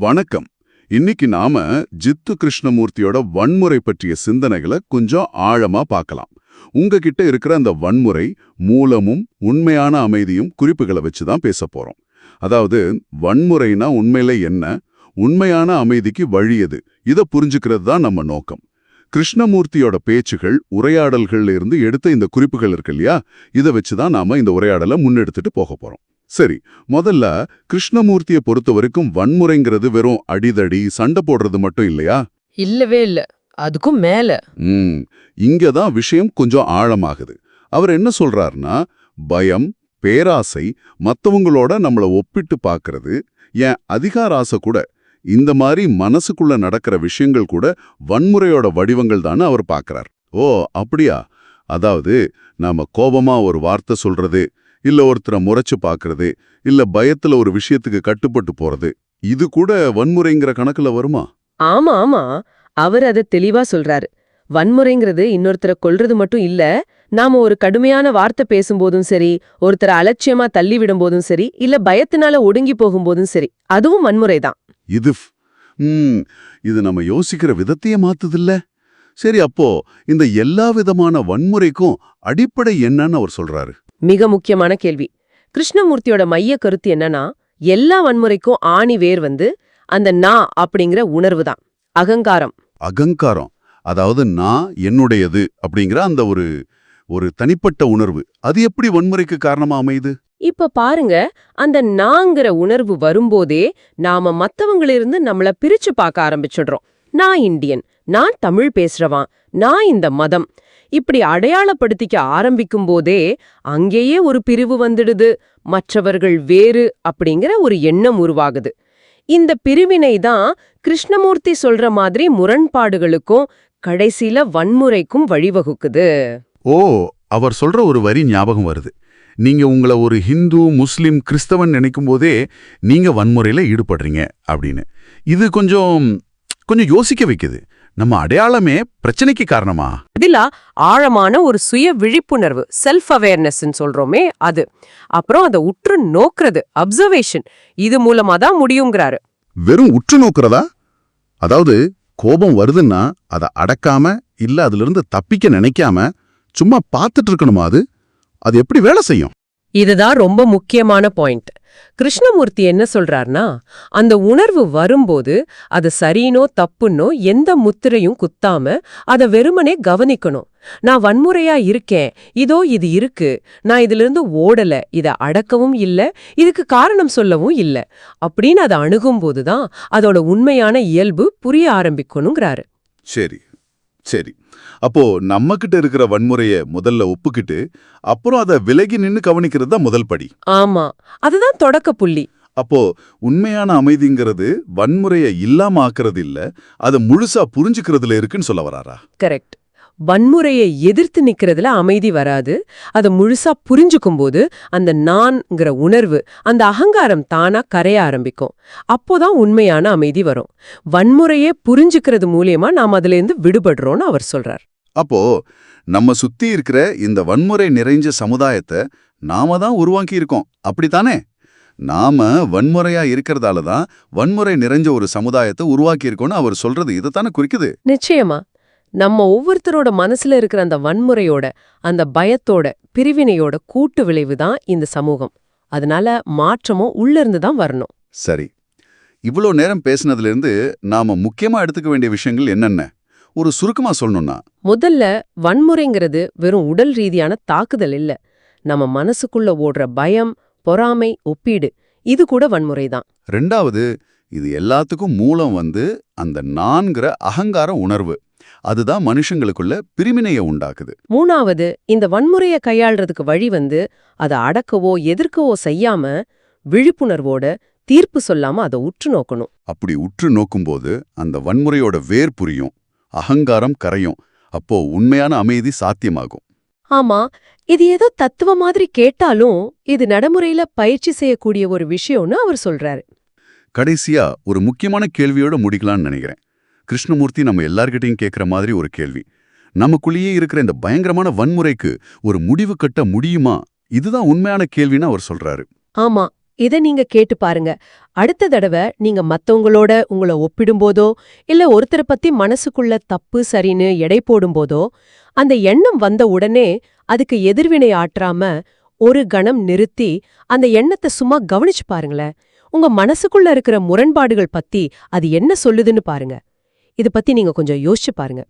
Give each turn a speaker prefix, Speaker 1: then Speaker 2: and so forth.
Speaker 1: வணக்கம். இன்னைக்கு நாம ஜித்து கிருஷ்ணமூர்த்தியோட வன்முறை பற்றிய சிந்தனைகளை கொஞ்சம் ஆழமா பார்க்கலாம். உங்ககிட்ட இருக்கிற அந்த வன்முறை மூலமும் உண்மையான அமைதியும் குறிப்புகளை வச்சு தான் பேச போறோம். அதாவது வன்முறைனா உண்மையில என்ன? உண்மையான அமைதிக்கு வழி எது? இதை புரிஞ்சுக்கிறது தான் நம்ம நோக்கம். கிருஷ்ணமூர்த்தியோட பேச்சுகள் உரையாடல்கள்ல இருந்து எடுத்த இந்த குறிப்புகள் இருக்கு இல்லையா? இதை வச்சு தான் நாம இந்த உரையாடலை முன்னெடுத்துட்டு போக போறோம். சரி முதல்ல கிருஷ்ணமூர்த்தியை பொறுத்த வரைக்கும் வன்முறைங்கிறது வெறும் அடிதடி சண்டை போடுறது மட்டும் இல்லையா?
Speaker 2: இல்லவே இல்ல. அதுக்கும் மேல.
Speaker 1: ம் இங்க தான் விஷயம் கொஞ்சம் ஆழமாகுது. அவர் என்ன சொல்றாருன்னா பயம் பேராசை மத்தவங்களோட நம்மள ஒப்பிட்டு பார்க்கறது ஏன் அதிகார ஆசை கூட இந்த மாதிரி மனசுக்குள்ள நடக்கிற விஷயங்கள் கூட வன்முறையோட வடிவங்கள் தானே அவர் பார்க்கறார் ஓ அப்படியா? அதாவது நாம கோபமா ஒரு வார்த்தை சொல்றது இல்ல ஒருத்தரை முறைச்சு பார்க்கறது இல்ல பயத்துல ஒரு விஷயத்துக்கு கட்டுப்பட்டு போறது இது கூட வன்முறைங்கிற கணக்குல வருமா?
Speaker 2: ஆமா ஆமா. அவர் அத தெளிவா சொல்றாரு. வன்முறைங்கிறது இன்னொருத்தரை கொல்றது மட்டும் இல்ல நாம ஒரு கடுமையான வார்த்தை பேசும்போதும் சரி ஒருத்தரை அலட்சியமா தள்ளி விடும்போதும் சரி இல்ல பயத்தினால ஒடுங்கி போகும்போதும் சரி அதுவும் வன்முறைதான்
Speaker 1: இது இது நம்ம யோசிக்கிற விதத்தையே மாத்துதில்ல. சரி அப்போ இந்த எல்லா விதமான வன்முறைக்கும் அடிப்படை என்னன்னு அவர் சொல்றாரு.
Speaker 2: மிக முக்கியமான கேள்வி. கிருஷ்ணமூர்த்தியோட மைய கருத்து என்னன்னா எல்லா வன்முறைக்கும் ஆணி வேர் வந்து அந்த நான் அப்படிங்கிற உணர்வு தான். அகங்காரம்.
Speaker 1: அகங்காரம். அதாவது நான் என்னுடையது அப்படிங்கிற அந்த ஒரு ஒரு தனிப்பட்ட உணர்வு. அது எப்படி வன்முறைக்கு காரணமா அமையுது?
Speaker 2: இப்ப பாருங்க அந்த நாங்கிற உணர்வு வரும்போதே நாம மத்தவங்களிருந்து நம்மள பிரிச்சு பார்க்க ஆரம்பிச்சிடுறோம். நான் இந்தியன் நான் தமிழ் பேசுறவான் நான் இந்த மதம். இப்படி அடையாளப்படுத்திக்க ஆரம்பிக்கும் போதே அங்கேயே ஒரு பிரிவு வந்துடுது மற்றவர்கள் வேறு அப்படிங்கிற ஒரு எண்ணம் உருவாகுது. இந்த பிரிவினை தான் கிருஷ்ணமூர்த்தி சொல்ற மாதிரி முரண்பாடுகளுக்கும் கடைசியில வன்முறைக்கும் வழிவகுக்குது.
Speaker 1: ஓ அவர் சொல்ற ஒரு வரி ஞாபகம் வருது. நீங்க உங்களை ஒரு ஹிந்து முஸ்லிம் கிறிஸ்தவன் நினைக்கும் போதே நீங்க வன்முறையில ஈடுபடுறீங்க அப்படின்னு. இது கொஞ்சம் கொஞ்சம் யோசிக்க வைக்குது. நம்ம அடையாளமே பிரச்சனைக்கு காரணமா?
Speaker 2: பதிலா ஆழமான ஒரு சுய விழிப்புணர்வு செல்ஃப் அவேர்னஸ் சொல்றோமே அது. அப்புறம் அதை உற்று நோக்குறது அப்சர்வேஷன் இது மூலமா தான் முடியுங்கிறாரு.
Speaker 1: வெறும் உற்று நோக்கிறதா? அதாவது கோபம் வருதுன்னா அதை அடக்காம இல்ல அதிலிருந்து தப்பிக்க நினைக்காம சும்மா பார்த்துட்டு இருக்கணுமா அது? அது எப்படி வேலை செய்யும்?
Speaker 2: இதுதான் ரொம்ப முக்கியமான பாயிண்ட் கிருஷ்ணமூர்த்தி என்ன சொல்றார்னா அந்த உணர்வு வரும்போது அது சரினோ தப்புன்னோ எந்த முத்திரையும் குத்தாம அத வெறுமனே கவனிக்கணும். நான் வன்முறையா இருக்கேன் இதோ இது இருக்கு நான் இதிலிருந்து ஓடல இத அடக்கவும் இல்ல இதுக்கு காரணம் சொல்லவும் இல்ல அப்படின்னு அதை அணுகும்போதுதான் அதோட உண்மையான இயல்பு புரிய ஆரம்பிக்கணுங்கிறாரு.
Speaker 1: சரி. சரி. அப்போ நம்ம கிட்ட இருக்கிற வன்முறைய முதல்ல ஒப்புக்கிட்டு அப்புறம் அதை விலகி நின்னு கவனிக்கிறது தான் முதல் படி.
Speaker 2: ஆமா. அதுதான் தொடக்க புள்ளி.
Speaker 1: அப்போ உண்மையான அமைதிங்கிறது வன்முறைய இல்லாம ஆக்குறது இல்ல அதை முழுசா புரிஞ்சுக்கிறதுல இருக்குன்னு சொல்ல வராரா?
Speaker 2: கரெக்ட். வன்முறையை எதிர்த்து நிக்கிறதுல அமைதி வராது. அதை முழுசா புரிஞ்சுக்கும் போது அந்த நான்ங்கிற உணர்வு அந்த அகங்காரம் தானா கரைய ஆரம்பிக்கும். அப்போதான் உண்மையான அமைதி வரும். வன்முறையே புரிஞ்சுக்கிறது மூலியமா நாம் அதுல இருந்து விடுபடுறோம்னு அவர் சொல்றார்.
Speaker 1: அப்போ நம்ம சுத்தி இருக்கிற இந்த வன்முறை நிறைஞ்ச சமுதாயத்தை நாம தான் உருவாக்கி இருக்கோம். அப்படித்தானே? நாம வன்முறையா இருக்கிறதால தான் வன்முறை நிறைஞ்ச ஒரு சமுதாயத்தை உருவாக்கி இருக்கோம்னு அவர் சொல்றது. இதைத்தானே குறிக்குது?
Speaker 2: நிச்சயமா. நம்ம ஒவ்வொருத்தரோட மனசுல இருக்கிற அந்த வன்முறையோட அந்த பயத்தோட பிரிவினையோட கூட்டு விளைவு தான் இந்த சமூகம். அதனால மாற்றமும் உள்ள இருந்து தான் வரணும்.
Speaker 1: சரி. இவ்வளோ நேரம் பேசினதுல இருந்து நாம முக்கியமா எடுத்துக்க வேண்டிய விஷயங்கள் என்னென்ன? ஒரு சுருக்கமா சொல்லணும்னா.
Speaker 2: முதல்ல வன்முறைங்கிறது வெறும் உடல் ரீதியான தாக்குதல் இல்ல. நம்ம மனசுக்குள்ள ஓடுற பயம் பொறாமை ஒப்பீடு இது கூட வன்முறைதான்
Speaker 1: ரெண்டாவது இது எல்லாத்துக்கும் மூலம் வந்து அந்த நான்கிற அகங்கார உணர்வு. அதுதான் மனுஷங்களுக்குள்ள பிரிவினைய உண்டாக்குது.
Speaker 2: மூணாவது இந்த வன்முறைய கையாள்றதுக்கு வழி வந்து அதை அடக்கவோ எதிர்க்கவோ செய்யாம விழிப்புணர்வோட தீர்ப்பு சொல்லாம அதை உற்று நோக்கணும்.
Speaker 1: அப்படி உற்று நோக்கும்போது அந்த வன்முறையோட வேர் புரியும் அகங்காரம் கரையும் அப்போ உண்மையான அமைதி சாத்தியமாகும்.
Speaker 2: ஆமா இது ஏதோ தத்துவ மாதிரி கேட்டாலும் இது நடைமுறையில பயிற்சி செய்யக்கூடிய ஒரு விஷயம்னு அவர் சொல்றாரு.
Speaker 1: கடைசியா ஒரு முக்கியமான கேள்வியோட முடிக்கலாம்னு நினைக்கிறேன். கிருஷ்ணமூர்த்தி நம்ம எல்லார்கிட்டையும் கேட்குற மாதிரி ஒரு கேள்வி. நமக்குள்ளேயே இருக்கிற இந்த பயங்கரமான வன்முறைக்கு ஒரு முடிவு கட்ட முடியுமா? இதுதான் உண்மையான கேள்வின்னு அவர் சொல்றாரு.
Speaker 2: ஆமா இத நீங்க கேட்டு பாருங்க. அடுத்த தடவை நீங்க மத்தவங்களோட உங்கள ஒப்பிடும்போதோ இல்ல ஒருத்தரை பத்தி மனசுக்குள்ள தப்பு சரின்னு எடை போடும்போதோ அந்த எண்ணம் வந்த உடனே அதுக்கு எதிர்வினை ஆற்றாம ஒரு கணம் நிறுத்தி அந்த எண்ணத்தை சும்மா கவனிச்சு பாருங்களேன். உங்க மனசுக்குள்ள இருக்கிற முரண்பாடுகள் பத்தி அது என்ன சொல்லுதுன்னு பாருங்க. இதை பத்தி நீங்க கொஞ்சம் யோசிச்சு பாருங்க.